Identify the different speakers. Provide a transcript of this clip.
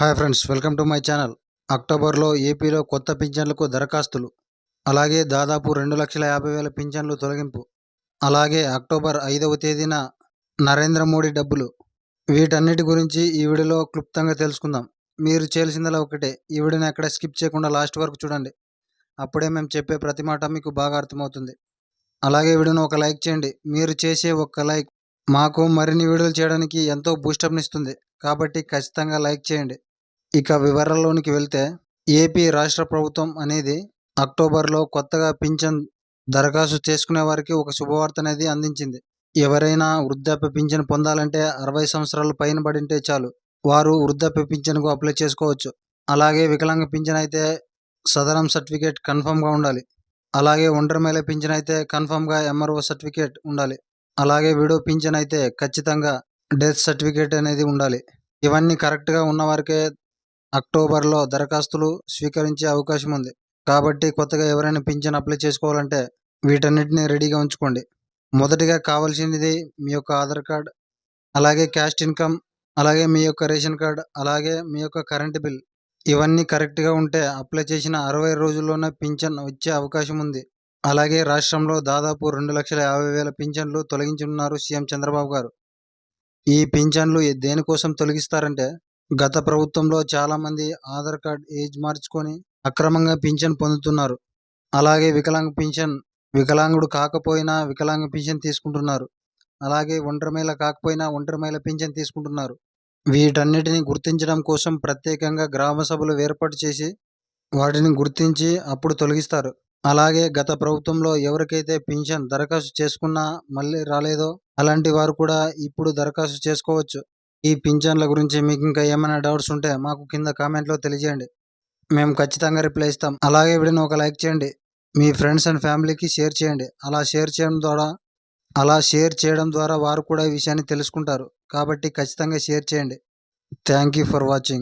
Speaker 1: Hi friends welcome to my channel. అక్టోబర్లో ఏపీలో కొత్త పింఛన్లకు దరఖాస్తులు. అలాగే దాదాపు రెండు లక్షల యాభై వేల పింఛన్లు తొలగింపు. అలాగే అక్టోబర్ ఐదవ తేదీన నరేంద్ర మోడీ డబ్బులు. వీటన్నిటి గురించి ఈ వీడియోలో క్లుప్తంగా తెలుసుకుందాం. మీరు చేయాల్సిందలా ఒకటే ఈ వీడియోని ఎక్కడ స్కిప్ చేయకుండా లాస్ట్ వరకు చూడండి. అప్పుడే మేము చెప్పే ప్రతి మాట మీకు బాగా అర్థమవుతుంది. అలాగే వీడియోను ఒక లైక్ చేయండి. మీరు చేసే ఒక్క లైక్ మాకు మరిన్ని వీడియోలు చేయడానికి ఎంతో బూస్టప్నిస్తుంది. కాబట్టి ఖచ్చితంగా లైక్ చేయండి. ఇక వివరాల్లోనికి వెళ్తే ఏపీ రాష్ట్ర ప్రభుత్వం అనేది అక్టోబర్లో కొత్తగా పింఛన్ దరఖాస్తు చేసుకునే వారికి ఒక శుభవార్త అనేది అందించింది. ఎవరైనా వృద్ధాప్య పింఛన్ పొందాలంటే అరవై సంవత్సరాలు పైన పడింటే చాలు. వారు వృద్ధాప్య పింఛన్కు అప్లై చేసుకోవచ్చు. అలాగే వికలాంగ పింఛన్ అయితే సదరం సర్టిఫికేట్ కన్ఫర్మ్గా ఉండాలి. అలాగే ఒంటరి మేళ పింఛన్ అయితే కన్ఫర్మ్గా ఎంఆర్ఓ సర్టిఫికేట్ ఉండాలి. అలాగే విడో పింఛన్ అయితే ఖచ్చితంగా డెత్ సర్టిఫికేట్ అనేది ఉండాలి. ఇవన్నీ కరెక్ట్గా ఉన్నవారికే అక్టోబర్లో దరఖాస్తులు స్వీకరించే అవకాశం ఉంది. కాబట్టి కొత్తగా ఎవరైనా పింఛన్ అప్లై చేసుకోవాలంటే వీటన్నిటిని రెడీగా ఉంచుకోండి. మొదటిగా కావాల్సినది మీ యొక్క ఆధార్ కార్డ్ అలాగే క్యాస్ట్ ఇన్కమ్ అలాగే మీ యొక్క రేషన్ కార్డ్ అలాగే మీ యొక్క కరెంటు బిల్. ఇవన్నీ కరెక్ట్గా ఉంటే అప్లై చేసిన అరవై రోజుల్లోనే పింఛన్ వచ్చే అవకాశం ఉంది. అలాగే రాష్ట్రంలో దాదాపు రెండు లక్షల యాభై వేల పింఛన్లు తొలగించున్నారు సీఎం చంద్రబాబు గారు. ఈ పింఛన్లు దేనికోసం తొలగిస్తారంటే గత ప్రభుత్వంలో చాలామంది ఆధార్ కార్డ్ ఏజ్ మార్చుకొని అక్రమంగా పింఛన్ పొందుతున్నారు. అలాగే వికలాంగ పింఛన్ వికలాంగుడు కాకపోయినా వికలాంగ పింఛన్ తీసుకుంటున్నారు. అలాగే ఒంటరి మహిళ కాకపోయినా ఒంటరి మహిళ పింఛన్ తీసుకుంటున్నారు. వీటన్నిటిని గుర్తించడం కోసం ప్రత్యేకంగా గ్రామ సభలు ఏర్పాటు చేసి వాటిని గుర్తించి అప్పుడు తొలగిస్తారు. అలాగే గత ప్రభుత్వంలో ఎవరికైతే పింఛన్ దరఖాస్తు చేసుకున్నా మళ్ళీ రాలేదో అలాంటి వారు కూడా ఇప్పుడు దరఖాస్తు చేసుకోవచ్చు. ఈ పింఛన్ల గురించి మీకు ఇంకా ఏమైనా డౌట్స్ ఉంటే మాకు కింద కామెంట్లో తెలియజేయండి. మేము ఖచ్చితంగా రిప్లై ఇస్తాం. అలాగే విడిన ఒక లైక్ చేయండి. మీ ఫ్రెండ్స్ అండ్ ఫ్యామిలీకి షేర్ చేయండి. అలా షేర్ చేయడం ద్వారా అలా షేర్ చేయడం ద్వారా వారు కూడా ఈ విషయాన్ని తెలుసుకుంటారు. కాబట్టి ఖచ్చితంగా షేర్ చేయండి. Thank you for watching.